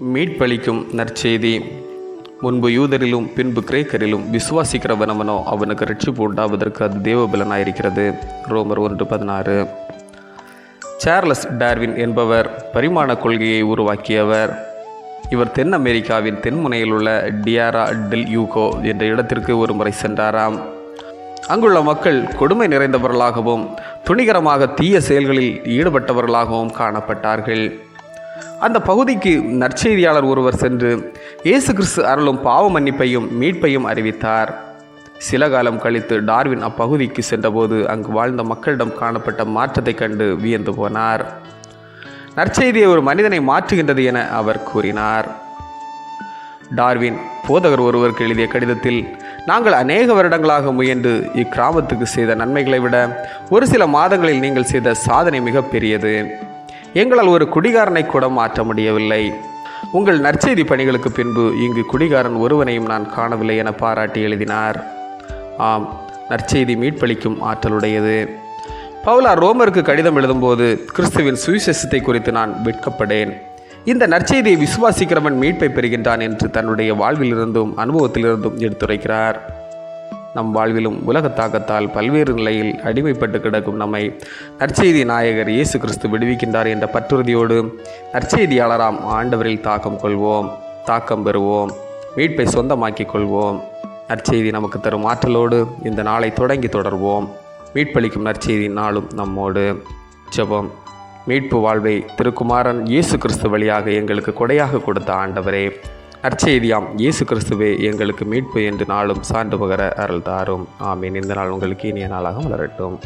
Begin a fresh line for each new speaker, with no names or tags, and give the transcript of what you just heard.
மீட்பளிக்கும் நற்செய்தி. முன்பு யூதரிலும் பின்பு கிரேக்கரிலும் விசுவாசிக்கிறவனவனோ அவனுக்கு ரட்சிப்பு உண்டாவதற்கு அது தேவபலனாயிருக்கிறது. ரோமர் ஒன்று பதினாறு. சார்லஸ் டார்வின் என்பவர் பரிமாண கொள்கையை உருவாக்கியவர். இவர் தென் அமெரிக்காவின் தென்முனையில் உள்ள டியாரா டெல் யூகோ என்ற இடத்திற்கு ஒரு முறை சென்றாராம். அங்குள்ள மக்கள் கொடுமை நிறைந்தவர்களாகவும் துணிகரமாக தீய செயல்களில் ஈடுபட்டவர்களாகவும் காணப்பட்டார்கள். அந்த பகுதிக்கு நற்செய்தியாளர் ஒருவர் சென்று இயேசு கிறிஸ்து அருளும் பாவ மன்னிப்பையும் மீட்பையும் அறிவித்தார். சில காலம் கழித்து டார்வின் அப்பகுதிக்கு சென்றபோது அங்கு வாழ்ந்த மக்களிடம் காணப்பட்ட மாற்றத்தைக் கண்டு வியந்து போனார். நற்செய்தியை ஒரு மனிதனை மாற்றுகின்றது என அவர் கூறினார். டார்வின் போதகர் ஒருவருக்கு எழுதிய கடிதத்தில் நாங்கள் அநேக வருடங்களாக முயன்று இக்கிராமத்துக்கு செய்த நன்மைகளை விட ஒரு சில மாதங்களில் நீங்கள் செய்த சாதனை மிகப்பெரியது எங்களால் ஒரு குடிகாரனை கூட மாற்ற முடியவில்லை. உங்கள் நற்செய்தி பணிகளுக்கு பின்பு இங்கு குடிகாரன் ஒருவனையும் நான் காணவில்லை என பாராட்டி எழுதினார். ஆம் நற்செய்தி மீட்பளிக்கும் ஆற்றலுடையது. பவுலா ரோமருக்கு கடிதம் எழுதும்போது கிறிஸ்துவின் சுவிசேஷத்தை குறித்து நான் வெட்கப்படேன். இந்த நற்செய்தியை விசுவாசிக்கிறவன் மீட்பை பெறுகின்றான் என்று தன்னுடைய வாழ்விலிருந்தும் அனுபவத்திலிருந்தும் எடுத்துரைக்கிறார். நம் வாழ்விலும் உலக தாக்கத்தால் பல்வேறு நிலையில் அடிமைப்பட்டு கிடக்கும் நம்மை நற்செய்தி நாயகர் இயேசு கிறிஸ்து விடுவிக்கின்றார் என்ற பற்றுறுதியோடு நற்செய்தியாளராம் ஆண்டவரில் தாக்கம் கொள்வோம் தாக்கம் பெறுவோம் மீட்பை சொந்தமாக்கிக் கொள்வோம். நற்செய்தி நமக்கு தரும் ஆற்றலோடு இந்த நாளை தொடங்கி தொடர்வோம். மீட்பளிக்கும் நற்செய்தி நாளும் நம்மோடு. ஜபம். மீட்பு வாழ்வை திருக்குமாரன் இயேசு கிறிஸ்து வழியாக எங்களுக்கு கொடையாக கொடுத்த ஆண்டவரே. நற்செய்தியாம். இயேசு கிறிஸ்துவே எங்களுக்கு மீட்பு என்று நாளும் சான்று பகர அருள் தாரும். ஆமீன். இந்த நாள் உங்களுக்கு இனிய நாளாக வளரட்டும்